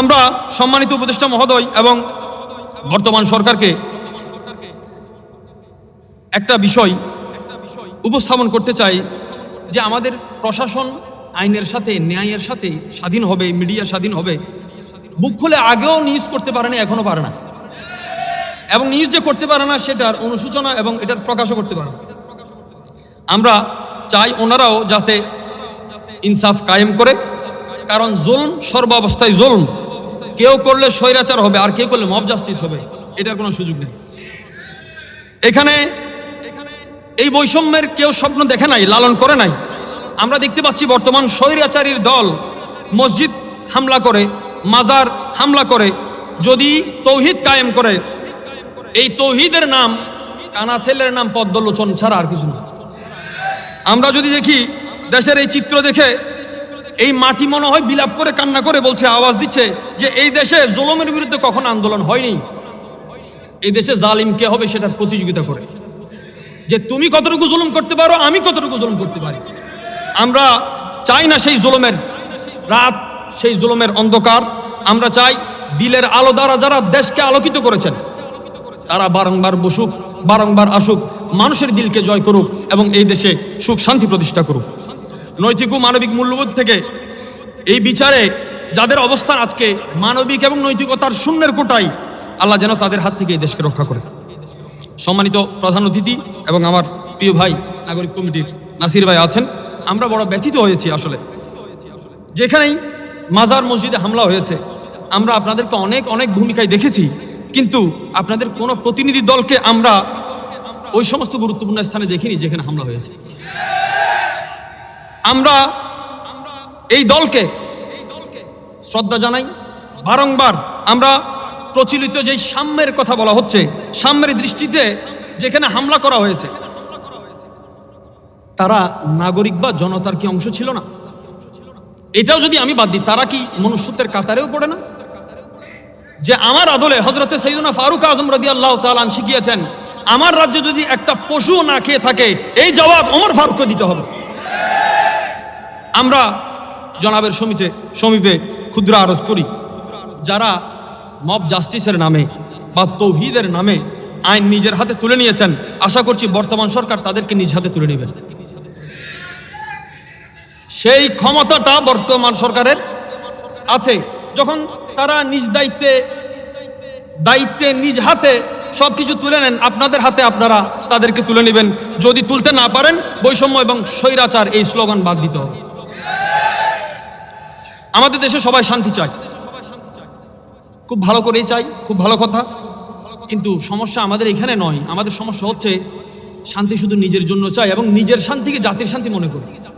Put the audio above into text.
আমরা সম্মানিত উপদেষ্টা মহোদয় এবং বর্তমান সরকারকে একটা বিষয় উপস্থাপন করতে চাই যে আমাদের প্রশাসন আইনের সাথে, ন্যায়ের সাথে স্বাধীন হবে, মিডিয়া স্বাধীন হবে। বুক খুলে আগেও নিউজ করতে পারে না এখনও পারে না। এবং নিউজ যে করতে পারে না, সেটার অনুসূচনা এবং এটার প্রকাশও করতে পারে না। আমরা চাই ওনারাও যাতে ইনসাফ কায়েম করে, কারণ জুলম সর্বাবস্থায় জুলম। কেউ করলে স্বৈরাচার হবে, আর কেউ করলে মব জাস্টিস হবে, এটার কোনো সুযোগ নেই। এখানে এই বৈষম্যের কেউ স্বপ্ন দেখে নাই, লালন করে নাই। আমরা দেখতে পাচ্ছি বর্তমান স্বৈরাচারীর দল মসজিদ হামলা করে, মাজার হামলা করে, যদি তৌহিদ কায়েম করে, এই তৌহিদের নাম, কানা ছেলের নাম পদ্মলোচন ছাড়া আর কিছু না। আমরা যদি দেখি, দেশের এই চিত্র দেখে এই মাটি মনে হয় বিলাপ করে কান্না করে বলছে, আওয়াজ দিচ্ছে যে এই দেশে জুলুমের বিরুদ্ধে কখনো আন্দোলন হয়নি। এই দেশে জালিম কে হবে সেটার প্রতিযোগিতা করে। যে তুমি কতটুকু জুলুম করতে পারো, আমি কতটুকু জুলুম করতে পারি। আমরা চাই না সেই জুলুমের রাত, সেই জুলুমের অন্ধকার। আমরা চাই দিলের আলো দ্বারা যারা দেশকে আলোকিত করেছেন, তারা বারংবার বসুক, বারংবার আসুক, মানুষের দিলকে জয় করুক এবং এই দেশে সুখ শান্তি প্রতিষ্ঠা করুক। নৈতিক ও মানবিক মূল্যবোধ থেকে এই বিচারে যাদের অবস্থান আজকে মানবিক এবং নৈতিকতার শূন্যের কোটাই আল্লাহ যেন তাদের হাত থেকে এই দেশকে রক্ষা করে। সম্মানিত প্রধান অতিথি এবং আমার প্রিয় ভাই নাগরিক কমিটির নাসির ভাই আছেন। আমরা বড় ব্যথিত হয়েছি আসলে। যেখানেই মাজার মসজিদে হামলা হয়েছে, আমরা আপনাদেরকে অনেক অনেক ভূমিকায় দেখেছি। কিন্তু আপনাদের কোনো প্রতিনিধি দলকে আমরা ওই সমস্ত গুরুত্বপূর্ণ স্থানে দেখিনি যেখানে হামলা হয়েছে। আমরা এই দলকে শ্রদ্ধা জানাই। বারংবার আমরা প্রচলিত যেই সাম্যের কথা বলা হচ্ছে, সাম্যের দৃষ্টিতে যেখানে হামলা করা হয়েছে, তারা নাগরিক বা জনতার কি অংশ ছিল না? এটাও যদি আমি বাদ দিই, তারা কি মনুষ্যত্বের কাতারেও পড়ে না? যে আমার আদলে হজরতে সৈদুনা ফারুক আজম রদি আল্লাহ তালান শিখিয়েছেন, আমার রাজ্যে যদি একটা পশু না খেয়ে থাকে, এই জবাব ওমর ফারুককে দিতে হবে। আমরা জনাবের সমিচে, সমীপে ক্ষুদ্র আরজ করি। যারা মব জাস্টিসের নামে বা তৌহিদের নামে আইন নিজের হাতে তুলে নিয়েছেন, আশা করছি বর্তমান সরকার তাদেরকে নিজ হাতে তুলে নেবেন সেই ক্ষমতাটা বর্তমান সরকারের আছে। যখন তারা নিজ দায়িত্বে দায়িত্বে নিজ হাতে সব কিছু তুলে নেন, আপনাদের হাতে আপনারা তাদেরকে তুলে নেবেন। যদি তুলতে না পারেন, বৈষম্য এবং স্বৈরাচার এই স্লোগান বাদ দিতে হবে। আমাদের দেশে সবাই শান্তি চায়। খুব ভালো করেই চাই খুব ভালো কথা। কিন্তু সমস্যা আমাদের এখানে নয়। আমাদের সমস্যা হচ্ছে, শান্তি শুধু নিজের জন্য চাই এবং নিজের শান্তিকে জাতির শান্তি মনে করি।